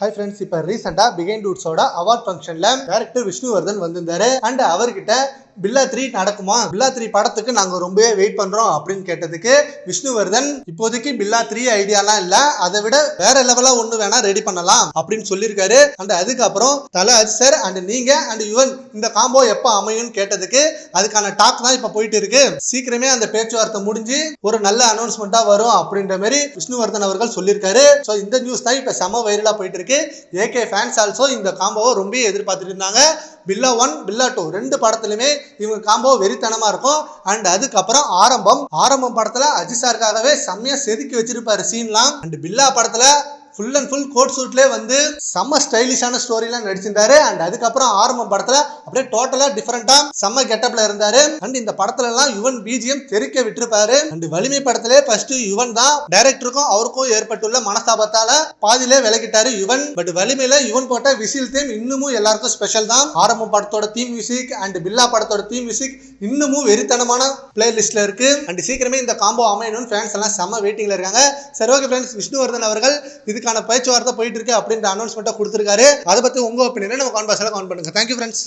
High friends இப்போ ரீசெண்டாக பிகைன் டூட்ஸோட அவார்ட் ஃபங்க்ஷனில் டேரக்டர் விஷ்ணுவர்தன் வந்திருந்தாரு. அண்ட் அவர்கிட்ட பில்லா த்ரீ நடக்குமா? பில்லா த்ரீ படத்துக்கு நாங்கள் ரொம்பவே வெயிட் பண்ணுறோம் அப்படின்னு கேட்டதுக்கு விஷ்ணுவர்தன் இப்போதைக்கு பில்லா த்ரீ ஐடியாலாம் இல்லை அதை விட வேற லெவலாக ஒன்று வேணா ரெடி பண்ணலாம் அப்படின்னு சொல்லியிருக்காரு. அண்ட் அதுக்கப்புறம் தல அஜ் சார் அண்ட் நீங்கள் அண்ட் யுவன் இந்த காம்போ எப்போ அமையும்னு கேட்டதுக்கு அதுக்கான டாக் தான் இப்போ போயிட்டு இருக்கு. சீக்கிரமே அந்த பேச்சுவார்த்தை முடிஞ்சு ஒரு நல்ல அனௌன்ஸ்மெண்ட்டாக வரும் அப்படின்ற மாதிரி விஷ்ணுவர்தன் அவர்கள் சொல்லியிருக்காரு. ஸோ இந்த நியூஸ் தான் இப்போ செம வைரலாக போயிட்டு இருக்கு. ஏகே ஃபேன்ஸ் ஆல்சோ இந்த காம்போவை ரொம்ப எதிர்பார்த்துட்டு இருந்தாங்க. Billa one Billa two. ரெண்டு படத்துலையுமே இவங்க காம்போ வெறித்தனமா இருக்கும். அண்ட் அதுக்கப்புறம் ஆரம்பம். ஆரம்பம் படத்துல அஜித் சாருக்காகவே செம்மையா செதுக்கி வச்சிருப்பாரு சீன்லாம் அண்ட் பில்லா படத்துல ஃபுல் அண்ட் ஃபுல் கோட் சூட்லேயே வந்து செம்ம ஸ்டைலிஷான ஸ்டோரிலாம் நடிச்சிருந்தாரு. அண்ட் அதுக்கப்புறம் ஆரம்ப படத்தில் அப்படியே டோட்டலாக டிஃப்ரெண்டாக செம்ம கெட்டப்பில் இருந்தாரு. அண்ட் இந்த படத்துலலாம் யுவன் பிஜிஎம் தெரிக்க விட்டுருப்பாரு. அண்ட் வலிமை படத்திலே ஃபர்ஸ்ட் யுவன் தான் டைரக்டருக்கும் அவருக்கும் ஏற்பட்டுள்ள மனஸ்தாபத்தால் பாதியிலே விலகிட்டாரு யுவன். பட் வலிமையில் யுவன் போட்ட விசில் தீம் இன்னமும் எல்லாருக்கும் ஸ்பெஷல் தான். ஆரம்ப படத்தோட தீம் மியூசிக் அண்ட் பில்லா படத்தோட தீம் மியூசிக் இன்னமும் வெறித்தனமான பிளேலிஸ்ட்ல இருக்கு. அண்ட் சீக்கிரமே இந்த காம்போ அமையணும்னு ஃபேன்ஸ் எல்லாம் செம்ம வெயிட்டிங்ல இருக்காங்க. சரி ஓகே ஃப்ரெண்ட்ஸ் விஷ்ணுவர்தன் அவர்கள் இதுக்கு இதுக்கான பேச்சுவார்த்தை போயிட்டு இருக்கு அப்படின்ற அனௌன்ஸ்மெண்ட்டை கொடுத்துருக்காரு. அதை பத்தி உங்க ஒப்பீனியனை நம்ம கான்பாஸில் கான் பண்ணுங்க. Thank you friends